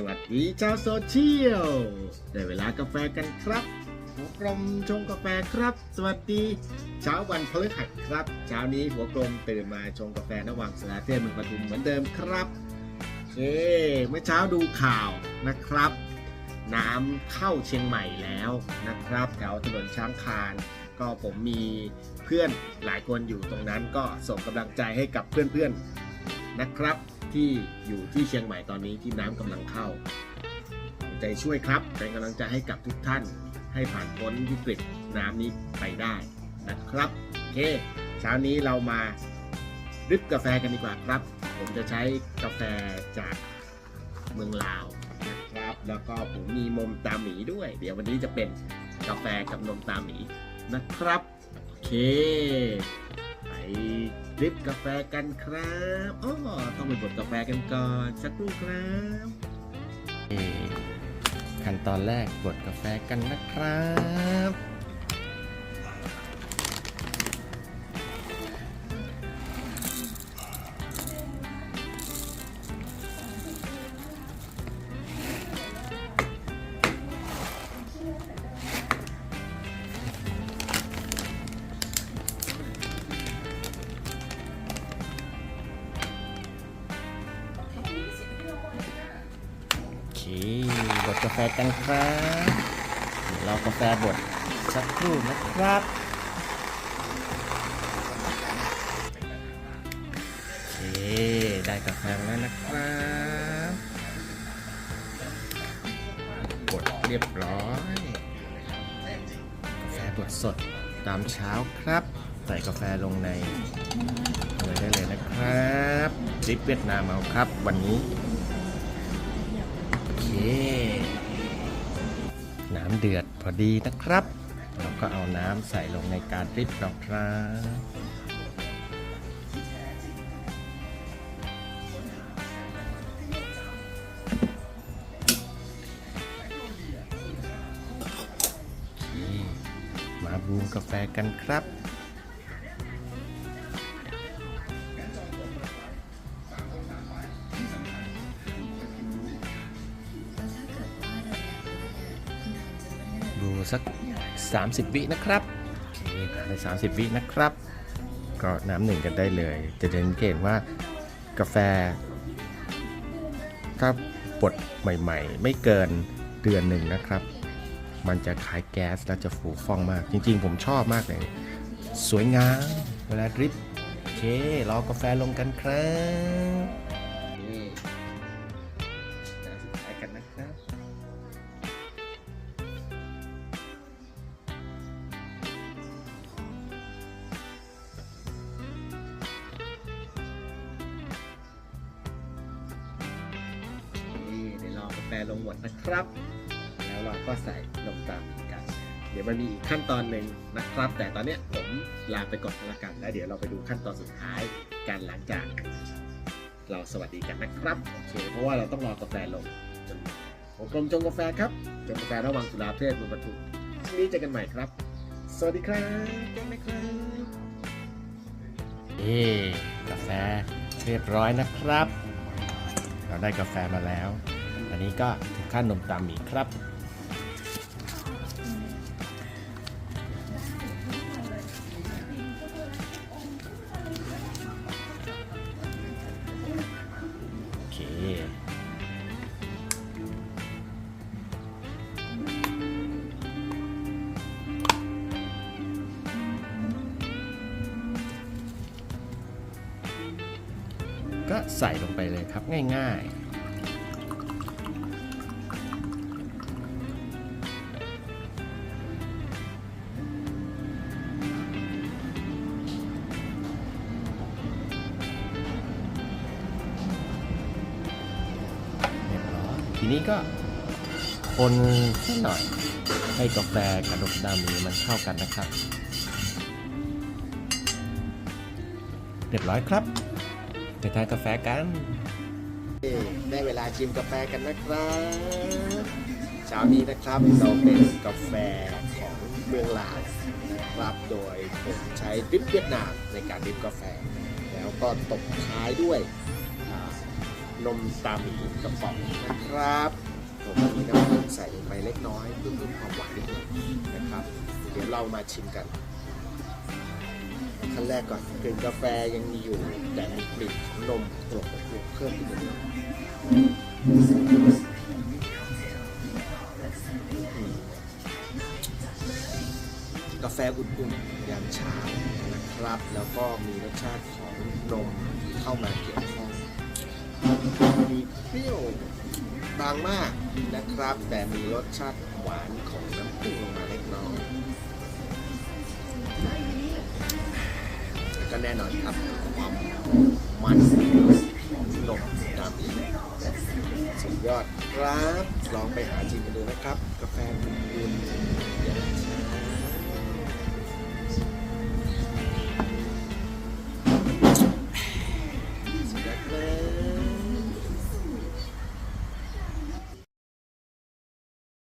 สวัสดีชาวโซเชียล ได้เวลากาแฟกันครับหัวกลมชงกาแฟครับ สวัสดี เช้าวันพฤหัสครับ เช้านี้หัวกลมตื่นมาชงกาแฟระหว่างสลาเทพเมืองปทุมเหมือนเดิมครับโอเคเมื่อเช้าดูข่าวนะครับ น้ำเข้าเชียงใหม่แล้วนะครับแถวถนนช้างคานก็ผมมีเพื่อนหลายคนอยู่ตรงนั้นก็ส่งกำลังใจให้กับเพื่อนๆนะครับ ที่อยู่ที่เชียงใหม่ตอนนี้ที่น้ำกำลังเข้า ใจช่วยครับเป็นกำลังใจให้กับทุกท่าน ให้ผ่านพ้นวิกฤตน้ำนี้ไปได้นะครับโอเคเช้านี้เรามาดริบกาแฟกันดีกว่าครับ ผมจะใช้กาแฟจากเมืองลาวนะครับ แล้วก็ผมมีนมตาหมีด้วย เดี๋ยววันนี้จะเป็นกาแฟกับนมตาหมีนะครับ โอเค ดริบกาแฟกันครับอ๋อต้องไปบดกาแฟกันก่อนสักครู่ครับขั้นตอนแรกบดกาแฟกันนะครับ บดกาแฟกันครับเดี๋ยวรอกาแฟบดสักครู่นะครับโอเคได้กาแฟแล้วนะครับบดเรียบร้อยกาแฟบดสดตามเช้าครับ ใส่กาแฟลงในเลยได้เลยนะครับดริปเวียดนามเอาครับ วันนี้ เคน้ำเดือดพอดีนะครับ เราก็เอาน้ำใส่ลงในการดริปเราครับมาบรูมกาแฟกันครับ สัก 30 วินะครับโอเคผ่านไป30 วินะครับ ก็น้ำหนึ่งกันได้เลย จะเห็นเกณว่ากาแฟ ถ้าบดใหม่ ๆ ไม่เกินเดือนหนึ่งนะครับ มันจะคายแก๊สแล้วจะฟูฟ่องมาก จริง ๆ ผมชอบมากเลย สวยงามเวลาดริปโอเครอกาแฟลงกันครับ เดี๋ยวรอกาแฟลงหมดนะครับ แล้วเราก็ใส่นมตามอีกกัน เดี๋ยวมันมีอีกขั้นตอนหนึ่งนะครับ แต่ตอนนี้ผมลาไปก่อนละกัน แล้วเดี๋ยวเราไปดูขั้นตอนสุดท้ายกันหลังจากเราสวัสดีกันนะครับโอเคเพราะว่าเราต้องรอกาแฟลงจนผมกรมจงกาแฟครับจงกาแฟระหวังสุราเพศเมืองปทุมพรุ่งนี้เจอกันใหม่ครับ สวัสดีครับเอกันนะครับเอ๊กาแฟเรียบร้อยนะครับ เราได้กาแฟมาแล้ว นนี้ก็ถึงขั้นนมตามหมีครับโอเคก็ใส่ลงไปเลยครับง่ายๆ นี้ก็คนสักหน่อยให้กาแฟกับนมดามีมันเข้ากันนะครับ เรียบร้อยครับไปทานกาแฟกันได้เวลาชิมกาแฟกันนะครับเช้านี้นะครับเราเป็นกาแฟของเมืองลาวนะครับโดยผมใช้ดริปเวียดนามในการดริปกาแฟ แล้วก็ตบท้ายด้วย นมตาหมีกระป๋องนะครับผมมีน้ำตาลใส่ลงไปเล็กน้อยเพื่อเพิ่มความหวานนิดหนึงนะครับ เดี๋ยวเรามาชิมกันขั้นแรกก่อนกลิ่นกาแฟยังมีอยู่ แต่มีกลิ่นของนมกลบกับเพิ่มขึ้นนิดนึงอืมกาแฟอุ่นๆยามเช้านะครับ แล้วก็มีรสชาติของนมเข้ามาเกี่ยว เปรี้ยวบางมากนะครับ แต่มีรสชาติหวานของน้ำผึ้งลงมาเล็กน้อยก็แน่นอนครับความมันของนมดำสุดยอดครับ ลองไปหาชิมกันดูนะครับ กาแฟ